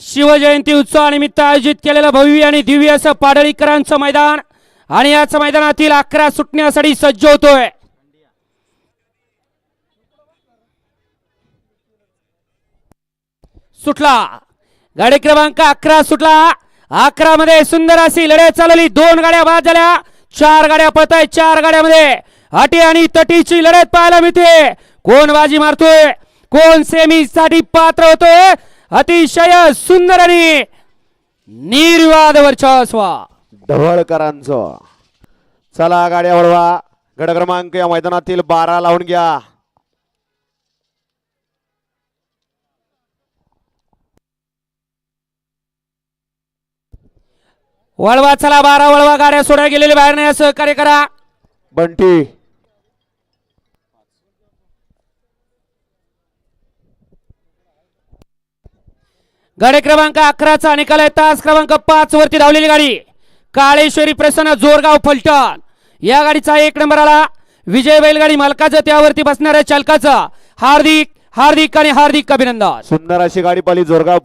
शिवजयंती उत्सवानिमित्त आयोजित केलेलं भव्य आणि दिव्य असं पाडळीकरांचं मैदान. आणि याच मैदानातील अकरा सुटण्यासाठी सज्ज होतोय. सुटला. गाडी क्रमांक अकरा सुटला. अकरा मध्ये सुंदर अशी लढाई चालवली दोन गाड्या बाद झाल्या. चार गाड्या पळत आहेत. चार गाड्यामध्ये अटी आणि तटीची लढत पाहायला मिळते. कोण बाजी मारतोय? कोण सेमी साठी पात्र होतोय? अतिशय सुंदर आणि निर्वाद वर्चस्व. ढवळकरांचं चला गाड्या वळवा. गड क्रमांक या मैदानातील बारा लावून घ्या. वळवा चला बारा वळवा. गाड्या सोडा गेलेले बाहेर नाही सहकार्य करा. बंटी. गाडी क्रमांक अकराचा निकाल आहे. तास क्रमांक पाच वरती धावलेली गाडी. काळेश्वरी प्रसन्न जोरगाव फलटण. या गाडीचा एक नंबर आला. विजय बैलगाडी मालकाचं त्यावरती बसणाऱ्या चालकाचं. हार्दिक हार्दिक आणि हार्दिक अभिनंदन. सुंदर अशी गाडी पाली जोरगाव